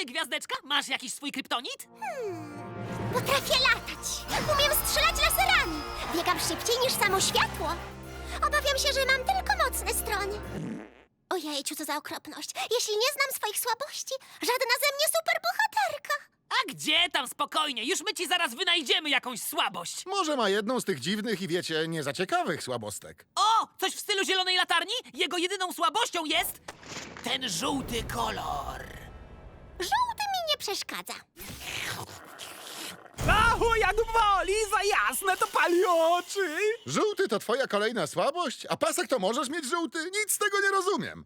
ty, Gwiazdeczka? Masz jakiś swój kryptonit? Potrafię latać. Umiem strzelać laserami. Biegam szybciej niż samo światło. Obawiam się, że mam tylko mocne strony. Ojejciu, co za okropność. Jeśli nie znam swoich słabości, żadna ze mnie superbohaterka. A gdzie tam spokojnie? Już my ci zaraz wynajdziemy jakąś słabość. Może ma jedną z tych dziwnych i wiecie, nie za ciekawych słabostek. O! Coś w stylu zielonej latarni? Jego jedyną słabością jest ten żółty kolor. Żółty mi nie przeszkadza. Ahu, jak woli, za jasne to pali oczy. Żółty to twoja kolejna słabość, a pasek to możesz mieć żółty? Nic z tego nie rozumiem.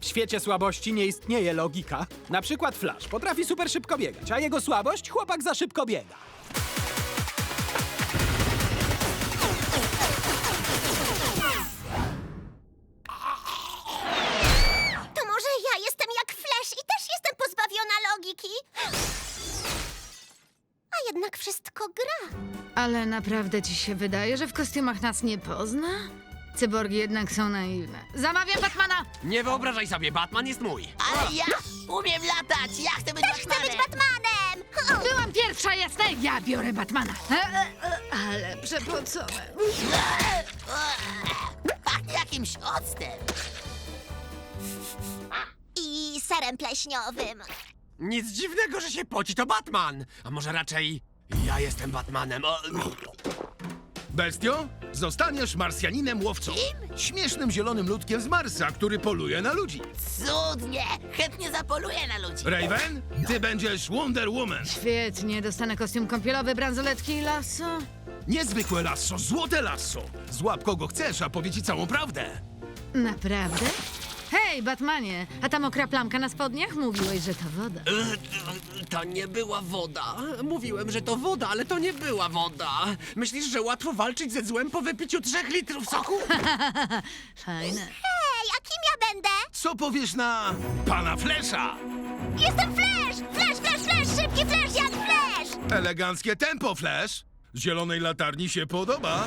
W świecie słabości nie istnieje logika. Na przykład Flash potrafi super szybko biegać, a jego słabość chłopak za szybko biega. Ale naprawdę ci się wydaje, że w kostiumach nas nie pozna? Cyborgi jednak są naiwne. Zamawiam Batmana! Nie wyobrażaj sobie, Batman jest mój. Ale ja umiem latać! Ja chcę być Chcę być Batmanem! O, Byłam pierwsza, jasne? Ja biorę Batmana. E, e, e, ale przepocone. Pachnie jakimś octem. I serem pleśniowym. Nic dziwnego, że się poci, to Batman. A może raczej ja jestem Batmanem. O, Bestio, zostaniesz Marsjaninem łowcą. Śmiesznym zielonym ludkiem z Marsa, który poluje na ludzi. Cudnie! Chętnie zapoluję na ludzi. Raven, ty będziesz Wonder Woman. Świetnie, dostanę kostium kąpielowy, bransoletki i lasso. Niezwykłe lasso, złote lasso. Złap kogo chcesz, a powie ci całą prawdę. Naprawdę? Hej, Batmanie, a ta mokra plamka na spodniach? Mówiłeś, że to woda. e, to nie była woda. Mówiłem, że to woda, ale to nie była woda. Myślisz, że łatwo walczyć ze złem po wypiciu trzech litrów soku? Fajne. Hej, a kim ja będę? Co powiesz na pana Flesza? Jestem Flash! Flash, Flash, Flash! Szybki Flash jak Flash! Eleganckie tempo, Flash. Zielonej latarni się podoba.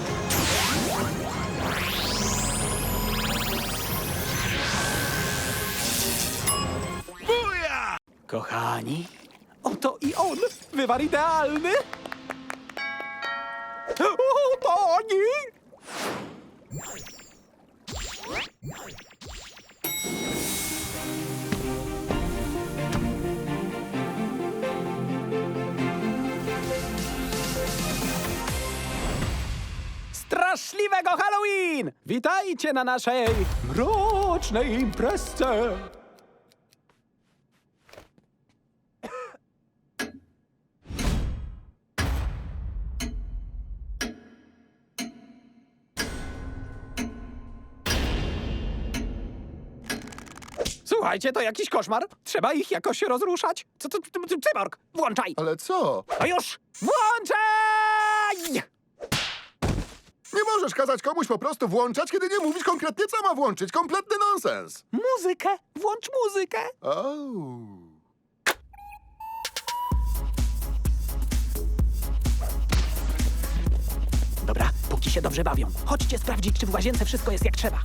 Kochani, oto i on, wywar idealny. O, to oni! Straszliwego Halloween! Witajcie na naszej mrocznej imprezce! Słuchajcie, to jakiś koszmar. Trzeba ich jakoś rozruszać. Co to? to- Cyborg, włączaj! Ale co? A już! Włączaj! Nie możesz kazać komuś po prostu włączać, kiedy nie mówisz konkretnie, co ma włączyć. Kompletny nonsens. Muzykę! Włącz muzykę! Oh. Dobra, póki się dobrze bawią. Chodźcie sprawdzić, czy w łazience wszystko jest jak trzeba.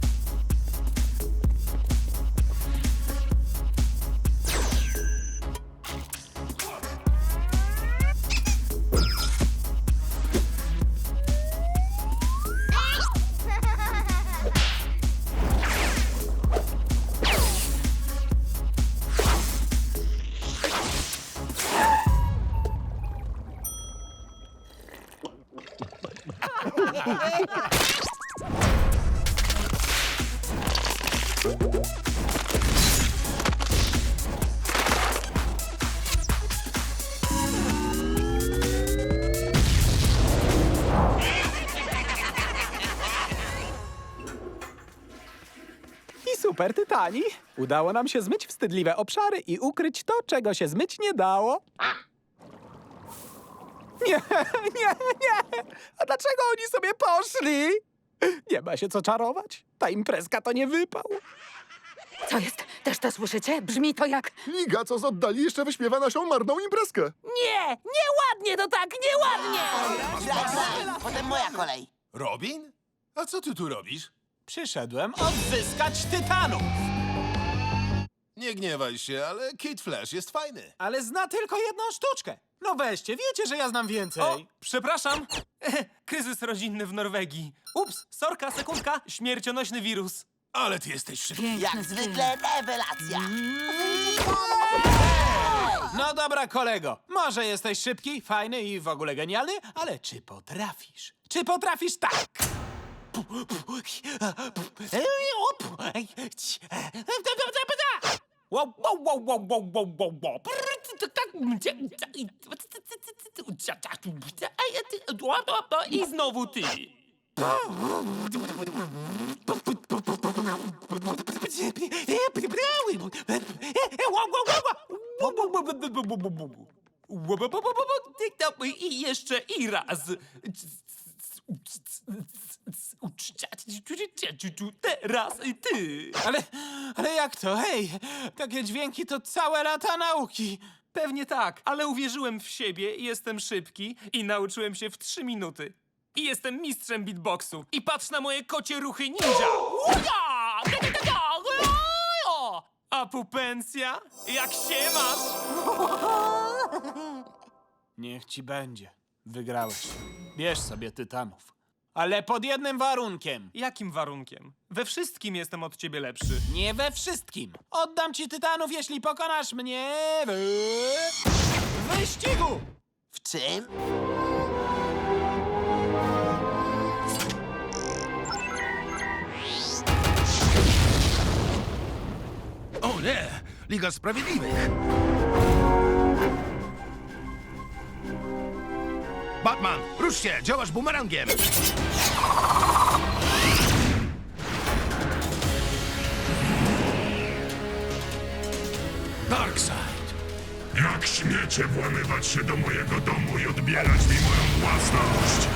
I super, Tytani. Udało nam się zmyć wstydliwe obszary i ukryć to, czego się zmyć nie dało. Nie, nie, nie! A dlaczego oni sobie poszli? Nie ma się co czarować. Ta imprezka to nie wypał. Co jest? Też to słyszycie? Brzmi to jak... Liga, co z oddali, jeszcze wyśpiewa naszą marną imprezkę. Nie! Nieładnie to tak, nieładnie! Flash, flash. Potem moja kolej. Robin? A co ty tu robisz? Przyszedłem odzyskać Tytanów. Nie gniewaj się, ale Kid Flash jest fajny. Ale zna tylko jedną sztuczkę. No weźcie, wiecie, że ja znam więcej. O, przepraszam. Kryzys rodzinny w Norwegii. Ups, sorka, sekundka, śmiercionośny wirus. Ale ty jesteś szybki. Jak zwykle rewelacja. No dobra, kolego. Może jesteś szybki, fajny i w ogóle genialny, ale czy potrafisz? Czy potrafisz tak? Wow, wow, wow, wow, wow, wow, wow, wow. I znowu ty. I jeszcze i raz. Teraz ty. Ale, ale jak to? Hej, takie dźwięki to całe lata nauki. Pewnie tak, ale uwierzyłem w siebie i jestem szybki i nauczyłem się w trzy minuty. I jestem mistrzem beatboxu. I patrz na moje kocie ruchy ninja! A pupencja? Jak się masz? Niech ci będzie. Wygrałeś. Bierz sobie tytanów. Ale pod jednym warunkiem. Jakim warunkiem? We wszystkim jestem od ciebie lepszy. Nie we wszystkim. Oddam ci tytanów, jeśli pokonasz mnie w wyścigu. W czym? O nie! Liga Sprawiedliwych! Batman, rusz się! Działasz bumerangiem! Darkseid! Jak śmiecie włamywać się do mojego domu i odbierać mi moją własność?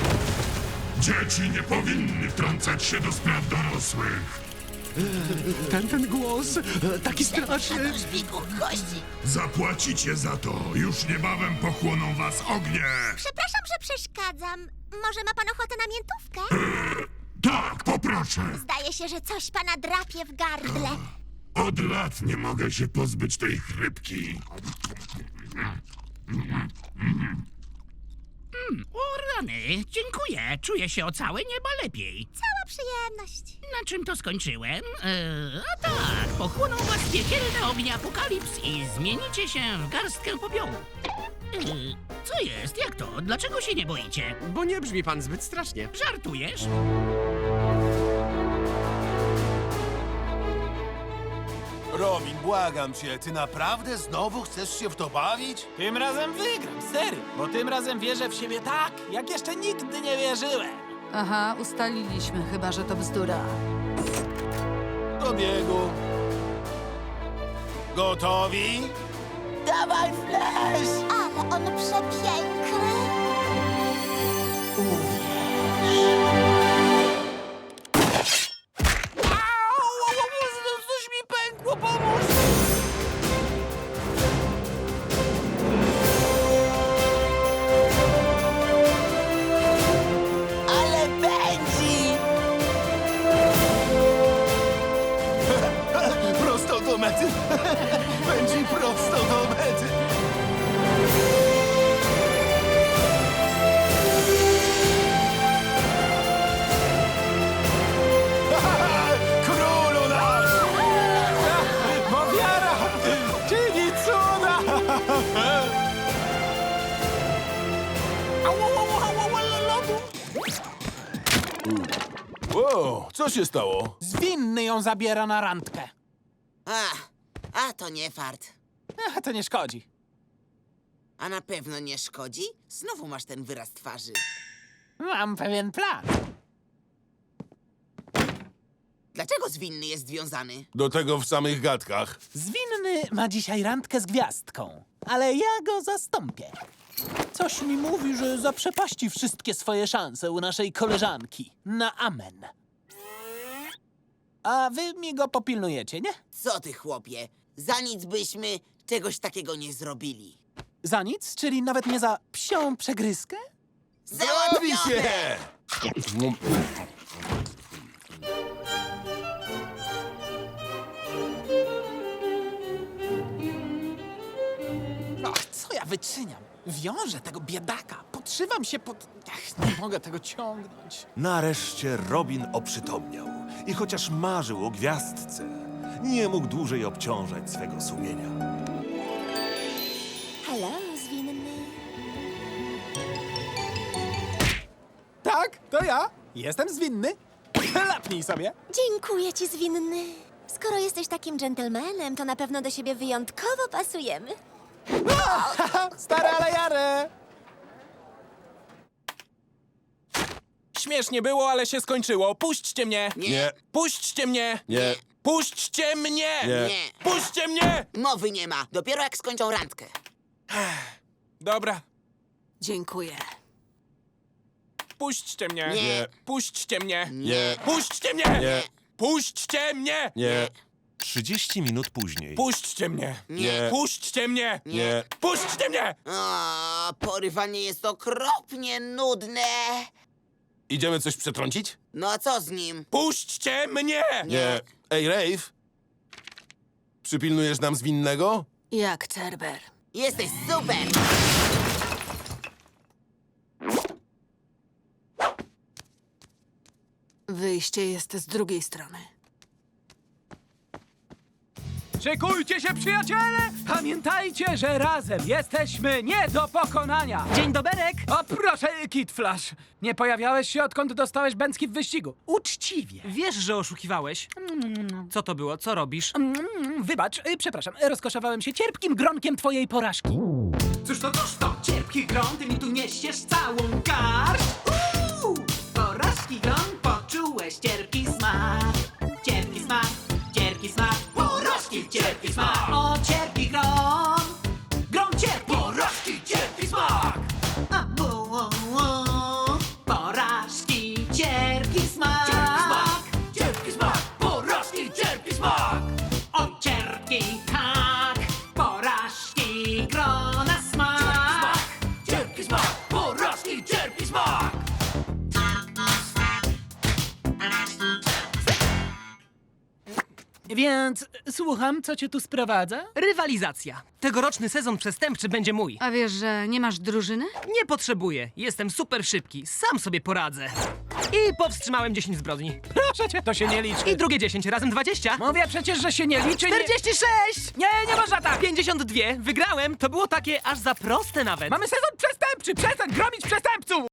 Dzieci nie powinny wtrącać się do spraw dorosłych. Ten, ten głos, e, taki straszny. Szpiku. Zapłacicie za to. Już niebawem pochłoną was ognie. Przepraszam, że przeszkadzam. Może ma pan ochotę na miętówkę? Tak, poproszę. Zdaje się, że coś pana drapie w gardle. Od lat nie mogę się pozbyć tej chrypki. O rany, dziękuję. Czuję się o całe nieba lepiej. Cała przyjemność. Na czym to skończyłem? Eee, a tak, pochłoną was piekielne ognie apokalips i zmienicie się w garstkę popiołu. Eee, co jest? Jak to? Dlaczego się nie boicie? Bo nie brzmi pan zbyt strasznie. Żartujesz? Robin, błagam cię, ty naprawdę znowu chcesz się w to bawić? Tym razem wygram, serio. Bo tym razem wierzę w siebie tak, jak jeszcze nigdy nie wierzyłem. Aha, ustaliliśmy, chyba że to bzdura. Do biegu. Gotowi? Dawaj, Flash! Ale on przepiękny. Co się stało? Zwinny ją zabiera na randkę. A, a to nie fart. Ach, to nie szkodzi. A na pewno nie szkodzi? Znowu masz ten wyraz twarzy. Mam pewien plan. Dlaczego zwinny jest związany? Do tego w samych gadkach. Zwinny ma dzisiaj randkę z gwiazdką, ale ja go zastąpię. Coś mi mówi, że zaprzepaści wszystkie swoje szanse u naszej koleżanki. Na amen a wy mi go popilnujecie, nie? Co ty, chłopie? Za nic byśmy czegoś takiego nie zrobili. Za nic, czyli nawet nie za psią przegryzkę? Załatwi się! Ach, co ja wyczyniam? Wiążę tego biedaka, podszywam się pod... Ach, nie mogę tego ciągnąć. Nareszcie Robin oprzytomniał i chociaż marzył o gwiazdce, nie mógł dłużej obciążać swego sumienia. Halo, zwinny. Tak, to ja. Jestem zwinny. Lapnij sobie. Dziękuję ci, zwinny. Skoro jesteś takim dżentelmenem, to na pewno do siebie wyjątkowo pasujemy. Stare ale jare. Śmiesznie było, ale się skończyło. Puśćcie mnie. Nie. Puśćcie mnie. Nie. Puśćcie mnie. Nie. Nie. Puśćcie mnie. Mowy nie ma. Dopiero jak skończą randkę. Dobra, Dziękuję. puśćcie mnie. Nie. Puśćcie mnie. Nie. Puśćcie mnie. Nie. Puśćcie mnie. Nie. 30 minut później. Puśćcie mnie. Nie. Puśćcie mnie. Nie. Puśćcie mnie. O, porywanie jest okropnie nudne. Idziemy coś przetrącić? No a co z nim? Puśćcie mnie. Nie. Ej, Rave. Przypilnujesz nam zwinnego? Jak Cerber. Jesteś super! Wyjście jest z drugiej strony. Szykujcie się, przyjaciele! Pamiętajcie, że razem jesteśmy nie do pokonania! Dzień doberek! O proszę, Kid Flash! Nie pojawiałeś się, odkąd dostałeś bęcki w wyścigu. Uczciwie! Wiesz, że oszukiwałeś. Co to było? Co robisz? Mm, Wybacz, y, przepraszam, rozkoszowałem się cierpkim gronkiem twojej porażki. Cóż to, cóż to, cierpki gron, ty mi tu nieściesz całą garść? Więc słucham, co cię tu sprowadza? Rywalizacja. Tegoroczny sezon przestępczy będzie mój. A wiesz, że nie masz drużyny? Nie potrzebuję. Jestem super szybki. Sam sobie poradzę. I powstrzymałem 10 zbrodni. Proszę cię, to się nie liczy. I drugie 10, razem 20. Mówię przecież, że się nie liczy. nie- 46! Nie, nie można tak! 52! Wygrałem! To było takie aż za proste nawet. Mamy sezon przestępczy! Przestań gromić przestępców!